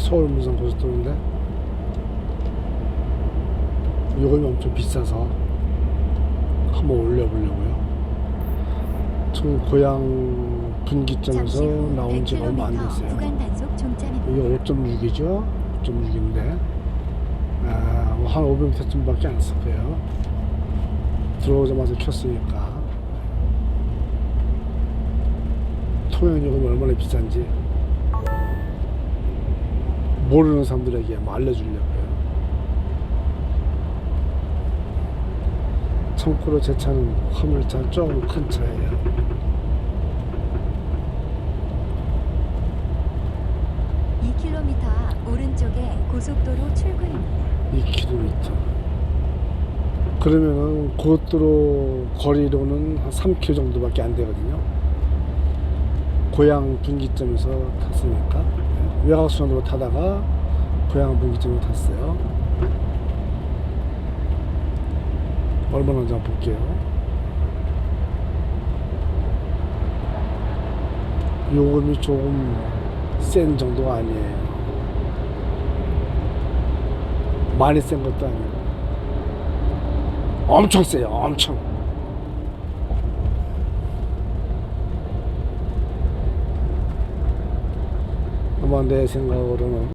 서울 문산 고속도로인데 요금이 엄청 비싸서 한번 올려보려고요. 지금 고향 분기점에서 나온 지가 얼마 안 100km 됐어요. 이게 5.6이죠. 5.6인데 아, 뭐한 500m쯤밖에 안쓸 거예요. 들어오자마자 켰으니까 통행 요금이 얼마나 비싼지 모르는 사람들에게 뭐 알려주려고요. 참고로 제 차는 화물차 조금 큰 차예요. 2km 앞 오른쪽에 고속도로 출구입니다. 2km. 그러면은 고속도로 거리로는 한 3km 정도밖에 안 되거든요. 고향 분기점에서 탔으니까 네. 외곽순환으로 타다가 고향 분기점에 탔어요. 얼마나인지 한번 볼게요. 요금이 조금 센 정도가 아니에요. 많이 센 것도 아니고 엄청 세요 엄청 내 생각으로는